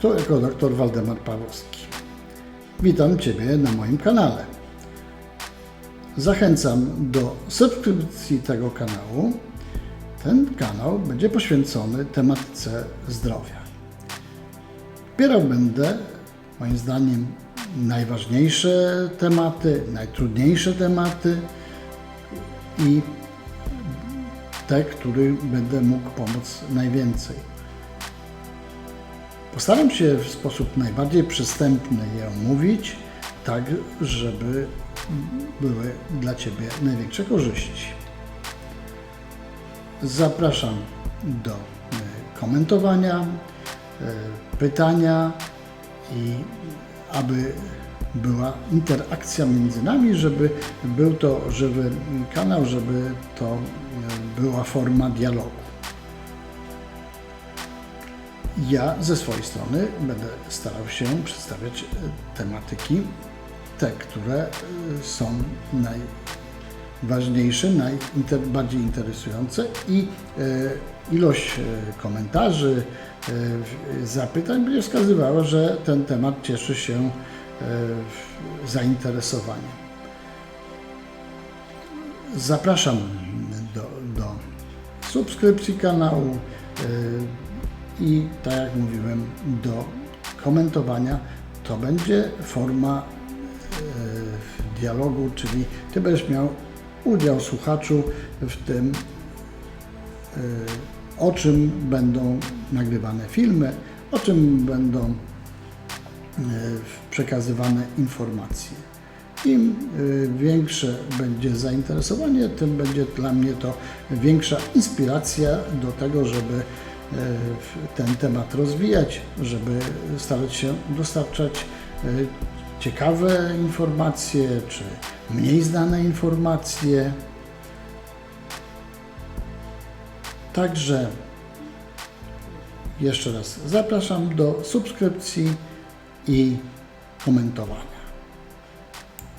to jako dr Waldemar Pawłowski. Witam Ciebie na moim kanale. Zachęcam do subskrypcji tego kanału. Ten kanał będzie poświęcony tematyce zdrowia. Wspierał będę, moim zdaniem, najważniejsze tematy, najtrudniejsze tematy i te, którym będę mógł pomóc najwięcej. Postaram się w sposób najbardziej przystępny je omówić, tak żeby były dla Ciebie największe korzyści. Zapraszam do e, komentowania, e, pytania i aby była interakcja między nami, żeby był to żywy kanał, żeby to e, była forma dialogu. Ja ze swojej strony będę starał się przedstawiać e, tematyki, te, które e, są najważniejsze, najbardziej interesujące i e, ilość komentarzy, zapytań będzie wskazywała, że ten temat cieszy się zainteresowaniem. Zapraszam do, do subskrypcji kanału i tak jak mówiłem, do komentowania. To będzie forma e, dialogu, czyli Ty będziesz miał udział słuchaczu w tym, e, o czym będą nagrywane filmy, o czym będą e, przekazywane informacje. Im większe będzie zainteresowanie, tym będzie dla mnie to większa inspiracja do tego, żeby ten temat rozwijać, żeby starać się dostarczać y, ciekawe informacje czy mniej znane informacje. Także jeszcze raz zapraszam do subskrypcji i komentowania.